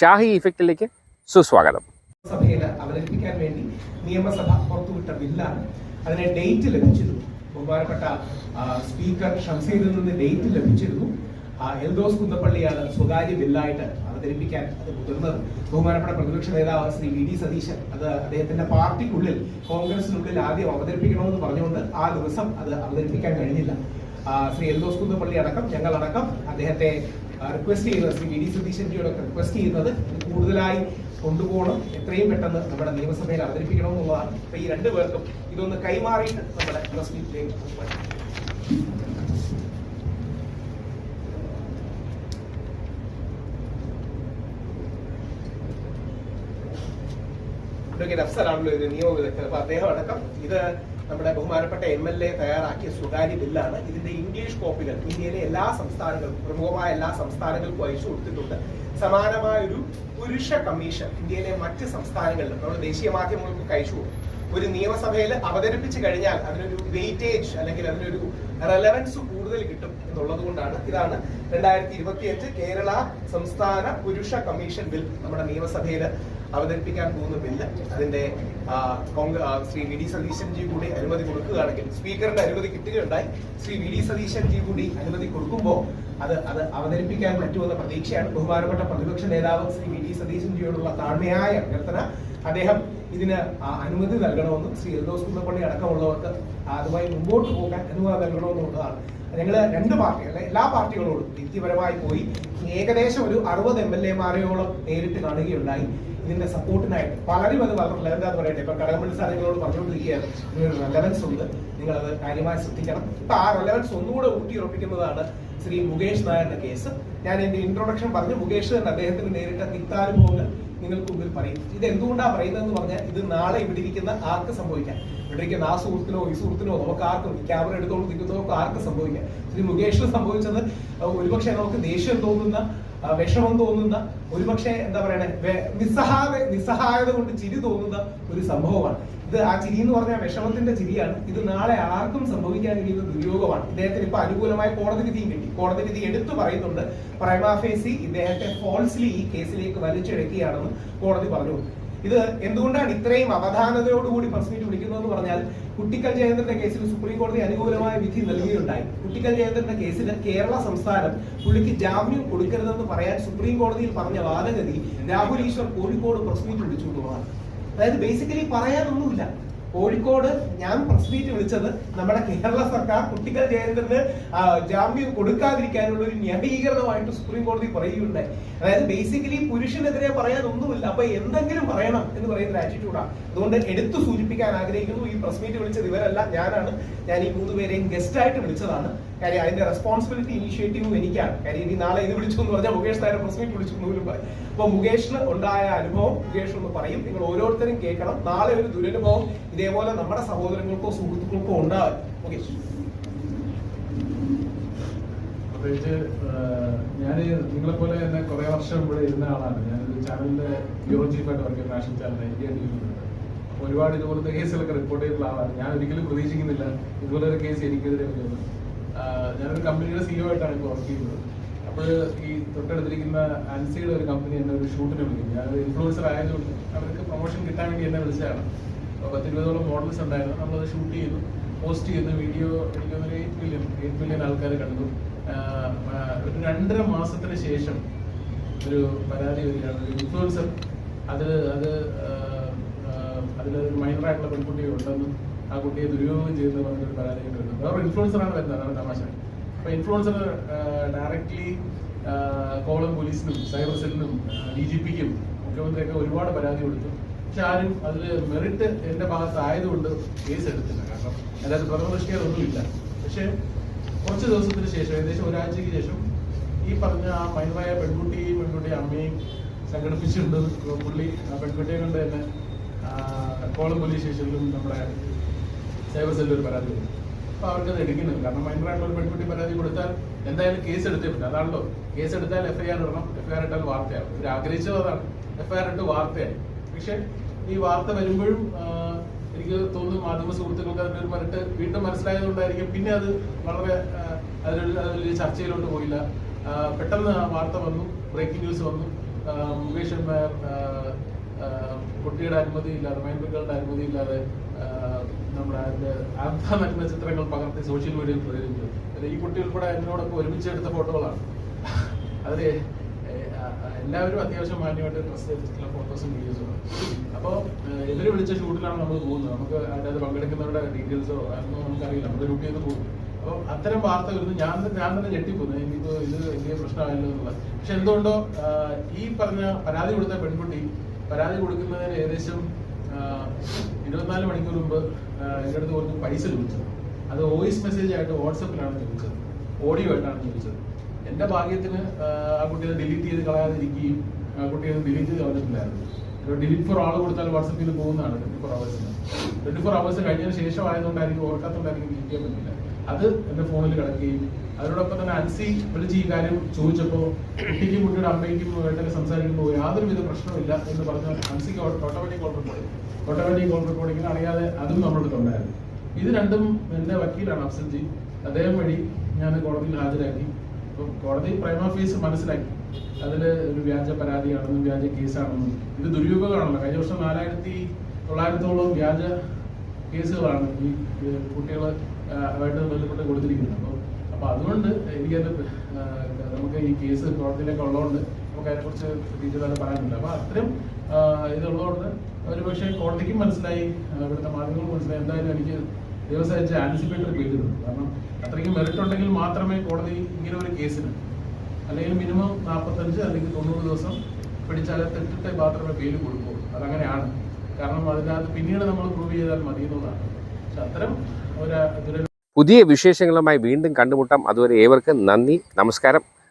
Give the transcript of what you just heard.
ഷാഹി ഇഫക്റ്റിലേക്ക് സുസ്വാഗതം. സഭയിൽ അവതരിപ്പിക്കാൻ വേണ്ടി നിയമസഭ പുറത്തുവിട്ട ബില്ലാണ് അതിന് ഡേറ്റ് ലഭിച്ചിരുന്നു. ബഹുമാനപ്പെട്ട സ്പീക്കർ ഷംസീറിൽ നിന്ന് ഡേറ്റ് ലഭിച്ചിരുന്നു. എൽദോസ് കുന്നപ്പള്ളിയാണ് സ്വകാര്യ ബില്ലായിട്ട് അവതരിപ്പിക്കാൻ അത് മുതിർന്നത്. ബഹുമാനപ്പെട്ട പ്രതിപക്ഷ നേതാവ് ശ്രീ വി ഡി സതീശൻ അത് അദ്ദേഹത്തിന്റെ പാർട്ടിക്കുള്ളിൽ കോൺഗ്രസിനുള്ളിൽ ആദ്യം അവതരിപ്പിക്കണമെന്ന് പറഞ്ഞുകൊണ്ട് ആ ദിവസം അത് അവതരിപ്പിക്കാൻ കഴിഞ്ഞില്ല. ശ്രീ എൽദോസ് കുന്നപ്പള്ളി അടക്കം ഞങ്ങൾ അടക്കം അദ്ദേഹത്തെ റിക്വസ്റ്റ് ചെയ്യുന്നത് ശ്രീ വി ഡി സതീശൻജിയോടൊക്കെ റിക്വസ്റ്റ് ചെയ്യുന്നത് കൂടുതലായി കൊണ്ടുപോകണം. എത്രയും പെട്ടെന്ന് നമ്മുടെ നിയമസഭയിൽ അവതരിപ്പിക്കണം എന്നുള്ളതാണ്. അപ്പൊ ഈ രണ്ടു പേർക്കും ഇതൊന്ന് കൈമാറിയിട്ട് നമ്മുടെ പ്രസ് മീറ്റിലേക്ക്. അഡ്വക്കേറ്റ് അഫ്സലാണല്ലോ ഇത് നിയമ വിദഗ്ധർ അപ്പൊ അദ്ദേഹം അടക്കം ഇത് നമ്മുടെ ബഹുമാനപ്പെട്ട എം എൽ എ തയ്യാറാക്കിയ സ്വകാര്യ ബില്ലാണ് ഇതിന്റെ ഇംഗ്ലീഷ് കോപ്പികൾ ഇന്ത്യയിലെ എല്ലാ സംസ്ഥാനങ്ങൾക്കും പ്രമുഖമായ എല്ലാ സംസ്ഥാനങ്ങൾക്കും അയച്ചു കൊടുത്തിട്ടുണ്ട്. സമാനമായൊരു പുരുഷ കമ്മീഷൻ ഇന്ത്യയിലെ മറ്റ് സംസ്ഥാനങ്ങളിലും നമ്മുടെ ദേശീയ മാധ്യമങ്ങൾക്ക് അയച്ചു കൊടുക്കും ഒരു നിയമസഭയിൽ അവതരിപ്പിച്ചു കഴിഞ്ഞാൽ അതിനൊരു വെയിറ്റേജ് അല്ലെങ്കിൽ അതിനൊരു റെലവൻസ് കൂടുതൽ കിട്ടും എന്നുള്ളത് കൊണ്ടാണ് ഇതാണ് രണ്ടായിരത്തി ഇരുപത്തിയഞ്ച് കേരള സംസ്ഥാന പുരുഷ കമ്മീഷൻ ബിൽ നമ്മുടെ നിയമസഭയിൽ അവതരിപ്പിക്കാൻ പോകുന്ന ബില്ല് അതിന്റെ ശ്രീ വി ഡി സതീശൻ ജി കൂടി അനുമതി കൊടുക്കുകയാണെങ്കിൽ സ്പീക്കറിന്റെ അനുമതി കിട്ടുകയുണ്ടായി. ശ്രീ വി ഡി സതീശൻ ജി കൂടി അനുമതി കൊടുക്കുമ്പോൾ അത് അത് അവതരിപ്പിക്കാൻ പറ്റുമെന്ന പ്രതീക്ഷയാണ് ബഹുമാനപ്പെട്ട പ്രതിപക്ഷ നേതാവ് ശ്രീ വി ഡി സതീശൻ ജിയോടുള്ള താഴ്മയായ അഭ്യർത്ഥന. അദ്ദേഹം ഇതിന് അനുമതി നൽകണമെന്നും ശ്രീ എൽദോസ് കുന്നപ്പള്ളി അടക്കമുള്ളവർക്ക് അതുമായി മുമ്പോട്ട് പോകാൻ അനുമതി നൽകണമെന്നുള്ളതാണ് ഞങ്ങൾ രണ്ട് പാർട്ടി അല്ലെ? എല്ലാ പാർട്ടികളോടും വ്യക്തിപരമായി പോയി ഏകദേശം ഒരു അറുപത് എം എൽ എമാരെയോളം നേരിട്ട് കാണുകയുണ്ടായി. ഇതിന്റെ സപ്പോർട്ടിനായിട്ട് പലരും അത് വളരെ എന്താ പറയട്ടെ? ഇപ്പൊ കടകംപള്ളി സാർ പറഞ്ഞുകൊണ്ടിരിക്കുകയാണ്. ഇതിനൊരു റെലവൻസ് ഉണ്ട്. നിങ്ങൾ അത് കാര്യമായി ശ്രദ്ധിക്കണം. ഇപ്പൊ ആ റെലവൻസ് ഒന്നുകൂടെ ഊട്ടിയുറപ്പിക്കുന്നതാണ് ശ്രീ മുകേഷ് നായരുടെ കേസ്. ഞാൻ എന്റെ ഇൻട്രൊഡക്ഷൻ പറഞ്ഞു. മുകേഷ് തന്നെ അദ്ദേഹത്തിന് നേരിട്ട തിക്താനുഭവങ്ങൾ നിങ്ങൾക്ക് മുമ്പിൽ പറയും. ഇത് എന്തുകൊണ്ടാണ് പറയുന്നതെന്ന് പറഞ്ഞാൽ ഇത് നാളെ ഇവിടെ ഇരിക്കുന്ന ആർക്ക് സംഭവിക്കാം ഇവിടെ ഇരിക്കുന്ന ആ സുഹൃത്തിനോ ഈ സുഹൃത്തിനോ നമുക്ക് ആർക്കും ഈ ക്യാമറ എടുത്തോണ്ട് നിൽക്കുന്നവർക്ക് ആർക്കും സംഭവിക്കാം ശ്രീ മുകേഷിന് സംഭവിച്ചത് ഒരുപക്ഷെ നമുക്ക് ദേഷ്യം തോന്നുന്ന വിഷമം തോന്നുന്ന ഒരുപക്ഷെ എന്താ പറയണേ നിസ്സഹായ നിസ്സഹായത കൊണ്ട് ചിരി തോന്നുന്ന ഒരു സംഭവമാണ്. ഇത് ആ ചിരി എന്ന് പറഞ്ഞാൽ വിഷമത്തിന്റെ ചിരിയാണ്. ഇത് നാളെ ആർക്കും സംഭവിക്കാനിരിക്കുന്ന ദുര്യോഗമാണ്. ഇദ്ദേഹത്തിന് ഇപ്പൊ അനുകൂലമായ കോടതി വിധിയും കിട്ടി. കോടതി വിധി എടുത്തു പറയുന്നുണ്ട് പ്രൈമാഫേസി ഇദ്ദേഹത്തെ ഫോൾസ്ലി ഈ കേസിലേക്ക് വലിച്ചെടുക്കുകയാണെന്ന് കോടതി പറഞ്ഞു. ഇത് എന്തുകൊണ്ടാണ് ഇത്രയും അവധാനതയോടുകൂടി പ്രസ് മീറ്റ് വിളിക്കുന്നതെന്ന് പറഞ്ഞാൽ കുട്ടിക്കൽ ജയന്തന്റെ കേസിൽ സുപ്രീം കോടതി അനുകൂലമായ വിധി നൽകിയുണ്ടായി കുട്ടിക്കൽ ജയന്തന്റെ കേസിൽ കേരള സംസ്ഥാനം പുള്ളിക്ക് ജാമ്യം കൊടുക്കരുതെന്ന് പറയാൻ സുപ്രീം കോടതിയിൽ പറഞ്ഞ വാദഗതി രാഹുൽ ഈശ്വർ കോഴിക്കോട് പ്രസ് മീറ്റ് വിളിച്ചുകൊണ്ടുപോകാൻ അതായത് ബേസിക്കലി പറയാനൊന്നുമില്ല. കോഴിക്കോട് ഞാൻ പ്രസ് മീറ്റ് വിളിച്ചത് നമ്മുടെ കേരള സർക്കാർ കുട്ടികൾ ജയന്തന് ജാമ്യം കൊടുക്കാതിരിക്കാനുള്ള ഒരു ന്യായീകരണമായിട്ട് സുപ്രീം കോടതി പറയുകയുണ്ടായി അതായത് ബേസിക്കലി പുരുഷനെതിരെ പറയാൻ ഒന്നുമില്ല അപ്പൊ എന്തെങ്കിലും പറയണം എന്ന് പറയുന്ന ഒരു ആറ്റിറ്റ്യൂഡാണ് അതുകൊണ്ട് എടുത്തു സൂചിപ്പിക്കാൻ ആഗ്രഹിക്കുന്നു. ഈ പ്രസ് മീറ്റ് വിളിച്ചത് ഇവരല്ല ഞാനാണ്. ഞാൻ ഈ മൂന്ന് പേരെയും ഗസ്റ്റ് ആയിട്ട് വിളിച്ചതാണ്. കാര്യം അതിന്റെ റെസ്പോൺസിബിലിറ്റി ഇനീഷ്യേറ്റീവ് എനിക്കാണ്. കാര്യം ഇനി നാളെ ഇത് വിളിച്ചു എന്ന് പറഞ്ഞാൽ മുകേഷ് താരം പ്രസ് വിളിച്ചു പോലും പറയും. അപ്പൊ മുകേഷിന് ഉണ്ടായ അനുഭവം മുകേഷ് ഒന്ന് പറയും. നിങ്ങൾ ഓരോരുത്തരും കേൾക്കണം. നാളെ ഒരു ദുരനുഭവം ഇതേപോലെ നമ്മുടെ സഹോദരങ്ങൾക്കോ സുഹൃത്തുക്കൾക്കോ ഉണ്ടാവും മുകേഷ് പ്രത്യേകിച്ച് ഞാൻ നിങ്ങളെ പോലെ തന്നെ കുറെ വർഷം ഇവിടെ ഇരുന്ന ആളാണ്. ഞാനൊരു ചാനലിന്റെ ബ്യൂറോ ചീഫായിട്ട് വർക്ക് നാഷണൽ ചാനൽ ഇന്ത്യ അപ്പോൾ ഒരുപാട് ഇതുപോലത്തെ കേസുകളൊക്കെ റിപ്പോർട്ട് ചെയ്തിട്ടുള്ള ആളാണ്. ഞാൻ ഒരിക്കലും പ്രതീക്ഷിക്കുന്നില്ല ഇതുപോലെ ഒരു കേസ് എനിക്കെതിരെ വരുന്നത് ഞാനൊരു കമ്പനിയുടെ സിഇഒ ആയിട്ടാണ് ഇപ്പോൾ വർക്ക് ചെയ്യുന്നത്. അപ്പോൾ ഈ തൊട്ടടുത്തിരിക്കുന്ന ആൻസിയുടെ ഒരു കമ്പനി എന്നെ ഒരു ഷൂട്ടിന് വിളിക്കും ഞാൻ ഇൻഫ്ലുവൻസർ ആയതുകൊണ്ട് അവർക്ക് പ്രൊമോഷൻ കിട്ടാൻ വേണ്ടി എന്നെ വിളിച്ചതാണ്. അപ്പോൾ പത്തിരുപതോളം മോഡൽസ് ഉണ്ടായിരുന്നു. നമ്മളത് ഷൂട്ട് ചെയ്തു പോസ്റ്റ് ചെയ്യുന്ന. വീഡിയോ എനിക്ക് തോന്നുന്നു എയ്റ്റ് മില്യൺ എയ്റ്റ് മില്യൺ ആൾക്കാർ കണ്ടു. ഒരു രണ്ടര മാസത്തിന് ശേഷം ഒരു പരാതി വരികയാണ്. ഒരു ഇൻഫ്ലുവൻസർ അത് അത് അതിലൊരു മൈനറായിട്ടുള്ള പെൺകുട്ടി ഉണ്ടെന്നും ആ കുട്ടിയെ ദുരുപയോഗം ചെയ്തെന്ന് പറഞ്ഞൊരു പരാതി വരുന്നത് വേറെ ഇൻഫ്ലുവൻസറാണ് വരുന്നത് അതാണ് തമാശ. അപ്പൊ ഇൻഫ്ലുവൻസർ ഡയറക്ട്ലി കോളം പോലീസിനും സൈബർ സെല്ലിനും ഡി ജി പിക്കും മുഖ്യമന്ത്രിയൊക്കെ ഒരുപാട് പരാതി കൊടുത്തു. പക്ഷെ ആരും അതിൽ മെറിറ്റ് എന്റെ ഭാഗത്ത് ആയതുകൊണ്ട് കേസ് എടുത്തില്ല. കാരണം അതായത് പ്രഥമദൃഷ്ടിയൊന്നുമില്ല പക്ഷെ കുറച്ച് ദിവസത്തിന് ശേഷം ഏകദേശം ഒരാഴ്ചയ്ക്ക് ശേഷം ഈ പറഞ്ഞ ആ മൈനറായ പെൺകുട്ടിയും പെൺകുട്ടിയും അമ്മയും സംഘടിപ്പിച്ചിട്ടുണ്ട്. പുള്ളി ആ പെൺകുട്ടിയെ കൊണ്ട് തന്നെ കോളം പോലീസ് സ്റ്റേഷനിലും നമ്മുടെ സൈബർ സെല്ലിൽ ഒരു പരാതി. കൊടുത്തു അപ്പൊ അവർക്കത് എടുക്കുന്നത്. കാരണം മൈനറായിട്ടുള്ള ഒരു പെൺകുട്ടി പരാതി കൊടുത്താൽ എന്തായാലും കേസ് എടുത്തേ പറ്റും. അതാണല്ലോ. കേസ് എടുത്താൽ എഫ്ഐആർ ഇടണം. എഫ്ഐആർ ഇട്ടാൽ വാർത്തയാവും ഇവർ ആഗ്രഹിച്ചത് അതാണ്. എഫ്ഐആർ ഇട്ട് വാർത്തയായി പക്ഷെ ഈ വാർത്ത വരുമ്പോഴും എനിക്ക് തോന്നുന്നു മാധ്യമ സുഹൃത്തുക്കൾക്ക് അതിന്റെ ഒരു മരട്ട് വീണ്ടും മനസ്സിലായതുകൊണ്ടായിരിക്കും. പിന്നെ അത് വളരെ അതിലൊരു അതിലൊരു ചർച്ചയിലോട്ട് പോയില്ല. പെട്ടെന്ന് വാർത്ത വന്നു. ബ്രേക്കിംഗ് ന്യൂസ് വന്നു. മുകേഷ് കുട്ടിയുടെ അനുമതിയില്ലാതെ അനുമതി ഇല്ലാതെ ആ, നമ്മുടെ അതിന്റെ അർത്ഥ നഗ്ന ചിത്രങ്ങൾ പകർത്തി സോഷ്യൽ മീഡിയയിൽ പ്രചരിച്ചു ഈ കുട്ടി ഉൾപ്പെടെ എന്നോടൊക്കെ ഒരുമിച്ച് എടുത്ത ഫോട്ടോകളാണ്. ആ, എല്ലാവരും അത്യാവശ്യം മാന്യമായിട്ട് ഡ്രസ് ധരിച്ചിട്ടുള്ള ഫോട്ടോസും വീഡിയോസും അപ്പോൾ ഇവർ വിളിച്ച ഷൂട്ടിലാണ് നമ്മൾ പോകുന്നത്. നമുക്ക് അതിനകത്ത് പങ്കെടുക്കുന്നവരുടെ ഡീറ്റെയിൽസോ അതൊന്നും നമുക്കറിയില്ല. നമ്മൾ ഡ്യൂട്ടി ചെയ്ത് പോകും. അപ്പോൾ അത്തരം വാർത്ത വരുന്നു ഞാൻ ഞാൻ തന്നെ ഞെട്ടിപ്പോന്നു. ഇനിയിപ്പോൾ ഇത് വലിയ പ്രശ്നമായല്ലോ എന്നുള്ളത് പക്ഷെ എന്തുകൊണ്ടോ ഈ പറഞ്ഞ പരാതി കൊടുത്ത പെൺകുട്ടി പരാതി കൊടുക്കുന്നതിന് ഏകദേശം ഇരുപത്തിനാല് മണിക്കൂർ മുമ്പ് എന്റെ അടുത്ത് കുറച്ച് പൈസ ചോദിച്ചത്. അത് വോയിസ് മെസ്സേജ് ആയിട്ട് വാട്സപ്പിലാണ് ചോദിച്ചത്. ഓഡിയോ ആയിട്ടാണ് ചോദിച്ചത്. എന്റെ ഭാഗ്യത്തിന് ആ കുട്ടിയെ ഡിലീറ്റ് ചെയ്ത് കളയാതിരിക്കുകയും ആ കുട്ടിയെ ഡിലീറ്റ് ചെയ്ത് കളഞ്ഞിട്ടില്ലായിരുന്നു. ഡിലീറ്റ് ഫോർ ആൾ കൊടുത്താൽ വാട്സപ്പിൽ പോകുന്നതാണ് ട്വന്റി ഫോർ അവേഴ്സിന് ട്വന്റി ഫോർ അവേഴ്സ് കഴിഞ്ഞതിന് ശേഷം ആയതുകൊണ്ടായിരിക്കും ഓർക്കാത്തതുകൊണ്ടായിരിക്കും ഡിലീറ്റ് ചെയ്യാൻ പറ്റില്ല. അത് എന്റെ ഫോണിൽ കിടക്കുകയും അതിനോടൊപ്പം തന്നെ അൻസി വിളിച്ച് ഈ കാര്യം ചോദിച്ചപ്പോൾ കുട്ടിക്കും കുട്ടിയുടെ അമ്മയ്ക്കും വേണ്ടൊക്കെ സംസാരിക്കുമ്പോൾ യാതൊരുവിധ പ്രശ്നമില്ല എന്ന് പറഞ്ഞ അൻസിക്ക് automatic call recording automatic call recording അറിയാതെ അതും നമ്മളടുത്ത് ഉണ്ടായിരുന്നു. ഇത് രണ്ടും എന്റെ വക്കീലാണ് അഫ്സൽജി. അദ്ദേഹം വഴി ഞാൻ കോടതിയിൽ ഹാജരാക്കി. അപ്പം കോടതി പ്രൈമ ഓഫീസ് മനസ്സിലാക്കി. അതിൽ ഒരു വ്യാജ പരാതിയാണെന്നും വ്യാജ കേസാണെന്നും. ഇത് ദുരുപയോഗമാണല്ലോ കഴിഞ്ഞ വർഷം നാലായിരത്തി തൊള്ളായിരത്തോളം വ്യാജ കേസുകളാണ് ഈ കുട്ടികൾ ആയിട്ട് ബന്ധപ്പെട്ട് കൊടുത്തിരിക്കുന്നത്. അപ്പോൾ അപ്പോൾ അതുകൊണ്ട് എനിക്കത് നമുക്ക് ഈ കേസ് കോടതിയിലൊക്കെ ഉള്ളതുകൊണ്ട് നമുക്ക് അതിനെക്കുറിച്ച് ഡീറ്റെയിൽ പറയാനില്ല അപ്പോൾ അത്രയും ഇതുള്ളതുകൊണ്ട് ഒരു പക്ഷേ കോടതിക്കും മനസ്സിലായി ഇവിടുത്തെ മാധ്യമങ്ങൾ മനസ്സിലായി എന്തായാലും എനിക്ക് ദിവസം അയച്ച് ആൻസിപ്പേറ്ററി പേര് കാരണം അത്രയ്ക്കും മെറിറ്റ് ഉണ്ടെങ്കിൽ മാത്രമേ കോടതി ഇങ്ങനെ ഒരു കേസിന് അല്ലെങ്കിൽ മിനിമം നാൽപ്പത്തഞ്ച് അല്ലെങ്കിൽ തൊണ്ണൂറ് ദിവസം പിടിച്ചകത്തിട്ടിട്ട് മാത്രമേ പേര് കൊടുക്കൂ അതങ്ങനെയാണ്. കാരണം അതിനകത്ത് പിന്നീട് നമ്മൾ പ്രൂവ് ചെയ്താൽ മതി എന്നുള്ളതാണ് പക്ഷെ അത്തരം ഒരു പുതിയ വിശേഷങ്ങളുമായി വീണ്ടും കണ്ടുമുട്ടാം. അതുവരെ ഏവർക്കും നന്ദി. നമസ്കാരം.